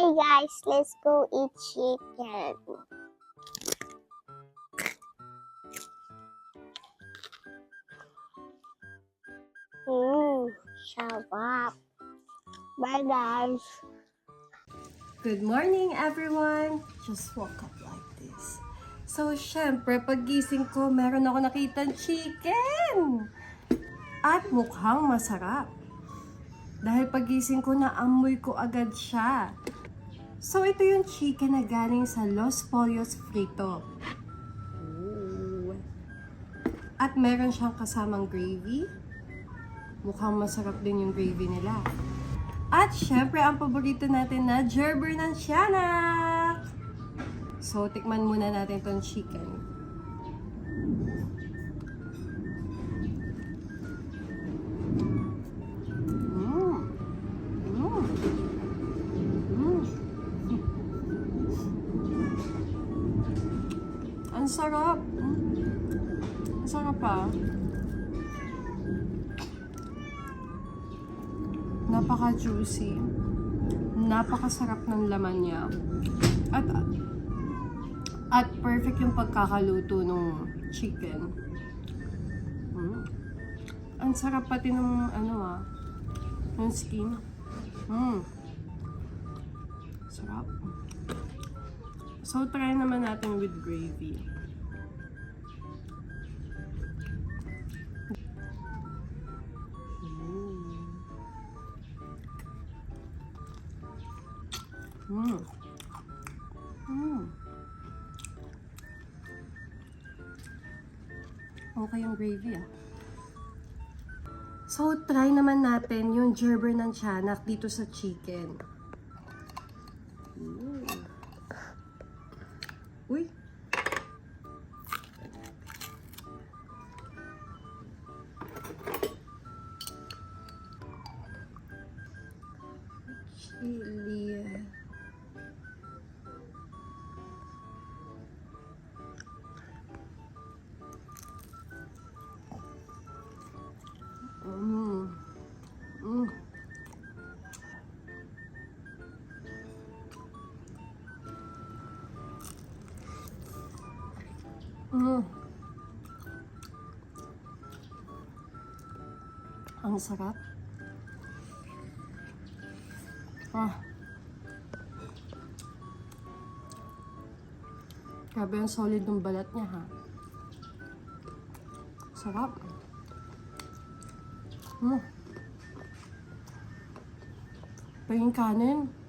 Hi guys, let's go eat chicken. Mmm, sarap. Bye guys. Good morning, everyone! Just woke up like this. So, syempre, pagising ko, meron ako nakita chicken! At mukhang masarap. Dahil pagising ko, naamoy ko agad siya. So, ito yung chicken na galing sa Los Pollos Frito. Ooh. At meron siyang kasamang gravy. Mukhang masarap din yung gravy nila. At syempre, ang paborito natin na gerber ng tiyanak! So, tikman muna natin tong chicken. Ang sarap! Mm. Ang sarap pa. Napaka-juicy. Napakasarap ng laman niya. At at perfect yung pagkakaluto ng chicken. Mm. Ang sarap pati ng ano ah, ng skin. Mm. Sarap. So, try naman natin with gravy. Mm. Mm. Okay yung gravy ah. So, try naman natin yung gerber ng tiyanak dito sa chicken. Mm. Uy! Chili. Mm. Mm. Ang sarap. Ah. Grabe ang solid ng balat niya ha. Sarap. Mm. Pa yung.